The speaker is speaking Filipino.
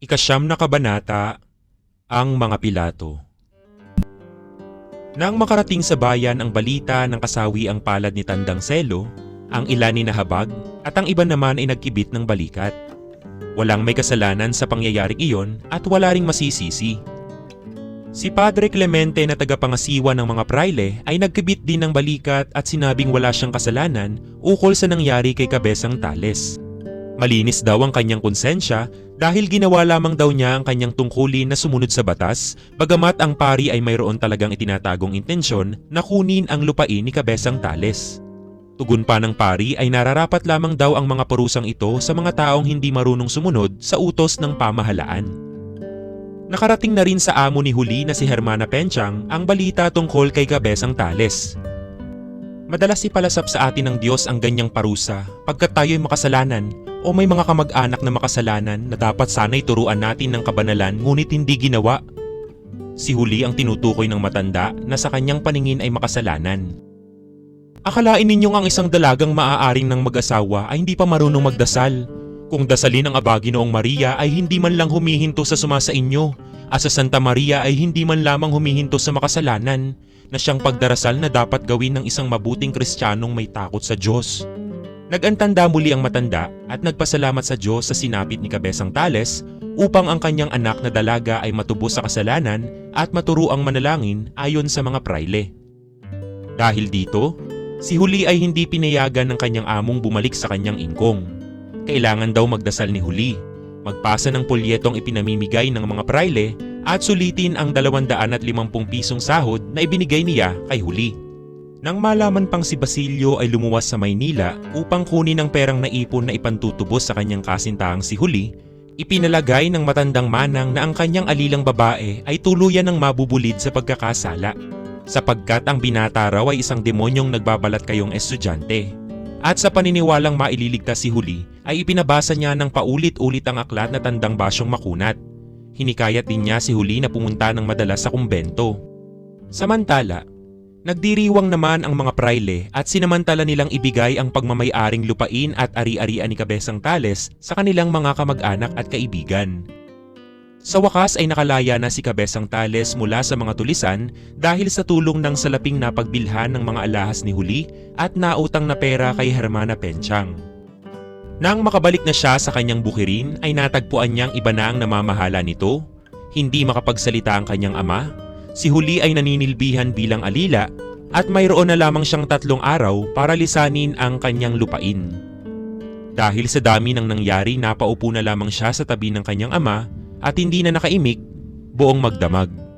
Ikasyam na kabanata, ang mga Pilato. Nang makarating sa bayan ang balita ng kasawi ang palad ni Tandang Selo, ang ilan ni nahabag at ang iba naman ay nagkibit ng balikat. Walang may kasalanan sa pangyayaring iyon at wala ring masisisi. Si Padre Clemente na tagapangasiwa ng mga praile ay nagkibit din ng balikat at sinabing wala siyang kasalanan ukol sa nangyari kay Kabesang Tales. Malinis daw ang kanyang konsensya dahil ginawa lamang daw niya ang kanyang tungkulin na sumunod sa batas, bagamat ang pari ay mayroon talagang itinatagong intensyon na kunin ang lupain ni Kabesang Tales. Tugon pa ng pari ay nararapat lamang daw ang mga parusang ito sa mga taong hindi marunong sumunod sa utos ng pamahalaan. Nakarating na rin sa amo ni Huli na si Hermana Penchang ang balita tungkol kay Kabesang Tales. Madalas ipalasap sa atin ng Diyos ang ganyang parusa pagkat tayo'y makasalanan o may mga kamag-anak na makasalanan na dapat sana'y turuan natin ng kabanalan ngunit hindi ginawa. Si Huli ang tinutukoy ng matanda na sa kanyang paningin ay makasalanan. Akalain ninyong ang isang dalagang maaaring ng mag-asawa ay hindi pa marunong magdasal. Kung dasalin ang abagi noong Maria ay hindi man lang humihinto sa sumasa inyo, at sa Santa Maria ay hindi man lamang humihinto sa makasalanan, na siyang pagdarasal na dapat gawin ng isang mabuting kristyanong may takot sa Diyos. Nagantanda muli ang matanda at nagpasalamat sa Diyos sa sinapit ni Kabesang Tales upang ang kanyang anak na dalaga ay matubos sa kasalanan at maturuang manalangin ayon sa mga praile. Dahil dito, si Huli ay hindi pinayagan ng kanyang among bumalik sa kanyang ingkong. Kailangan daw magdasal ni Huli, magpasa ng pulyetong ipinamimigay ng mga praile at sulitin ang 250 pisong sahod na ibinigay niya kay Huli. Nang malaman pang si Basilio ay lumuwas sa Maynila upang kunin ang perang naipon na ipantutubos sa kanyang kasintahang si Huli, ipinalagay ng matandang manang na ang kanyang alilang babae ay tuluyan ng mabubulid sa pagkakasala sapagkat ang binata raw ay isang demonyong nagbabalat kayong estudyante. At sa paniniwalang maililigtas si Huli ay ipinabasa niya ng paulit-ulit ang aklat na tandang basyong makunat. Hinikayat din niya si Huli na pumunta ng madalas sa kumbento. Samantala, nagdiriwang naman ang mga praile at sinamantala nilang ibigay ang pagmamay-aring lupain at ari-arian ni Kabesang Tales sa kanilang mga kamag-anak at kaibigan. Sa wakas ay nakalaya na si Kabesang Tales mula sa mga tulisan dahil sa tulong ng salaping napagbilhan ng mga alahas ni Huli at nautang na pera kay Hermana Penchang. Nang makabalik na siya sa kanyang bukirin ay natagpuan niyang iba na ang namamahala nito. Hindi makapagsalita ang kanyang ama. Si Huli ay naninilbihan bilang alila at mayroon na lamang siyang tatlong araw para lisanin ang kanyang lupain. Dahil sa dami ng nangyari napaupo na lamang siya sa tabi ng kanyang ama at hindi na nakaimik, buong magdamag.